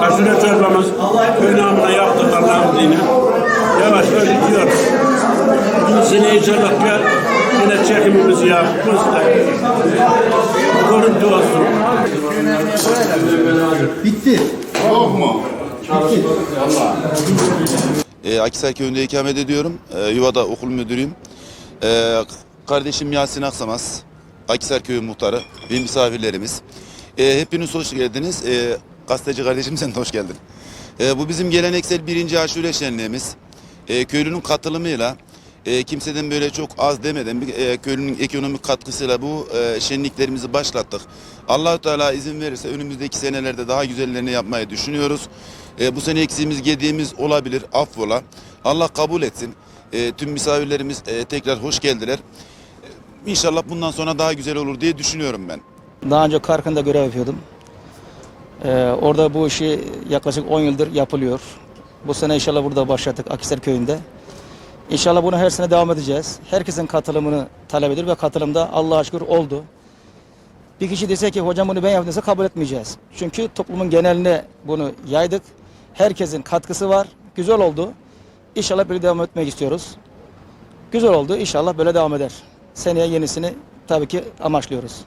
Aşure çorbamız köy yaptık Allah'ın dini. Yavaş yavaş gidiyoruz. Bu sene inşallah gel yine çekimimizi yapmış da. Görüntü olsun. Bitti. Yok mu? Bitti. E, Akisar köyünde ikamet ediyorum. E, Yuva'da okul müdürüyüm. E, kardeşim Yasin Aksamaz. Akisar köyü muhtarı ve misafirlerimiz. E, hepiniz hoş geldiniz. E, gazeteci kardeşim sen de hoş geldin. E, bu bizim geleneksel birinci aşure şenliğimiz. E, köylünün katılımıyla e, kimseden böyle çok az demeden e, köylünün ekonomik katkısıyla bu e, şenliklerimizi başlattık. allah Teala izin verirse önümüzdeki senelerde daha güzellerini yapmayı düşünüyoruz. E, bu sene eksiğimiz gediğimiz olabilir affola. Allah kabul etsin. E, tüm misafirlerimiz e, tekrar hoş geldiler. İnşallah bundan sonra daha güzel olur diye düşünüyorum ben. Daha önce Karkın'da görev yapıyordum. Ee, orada bu işi yaklaşık 10 yıldır yapılıyor. Bu sene inşallah burada başlattık Akisar Köyü'nde. İnşallah bunu her sene devam edeceğiz. Herkesin katılımını talep ediyor ve katılımda Allah'a şükür oldu. Bir kişi dese ki hocam bunu ben yaptım kabul etmeyeceğiz. Çünkü toplumun geneline bunu yaydık. Herkesin katkısı var. Güzel oldu. İnşallah böyle devam etmek istiyoruz. Güzel oldu. İnşallah böyle devam eder. Seneye yenisini tabii ki amaçlıyoruz.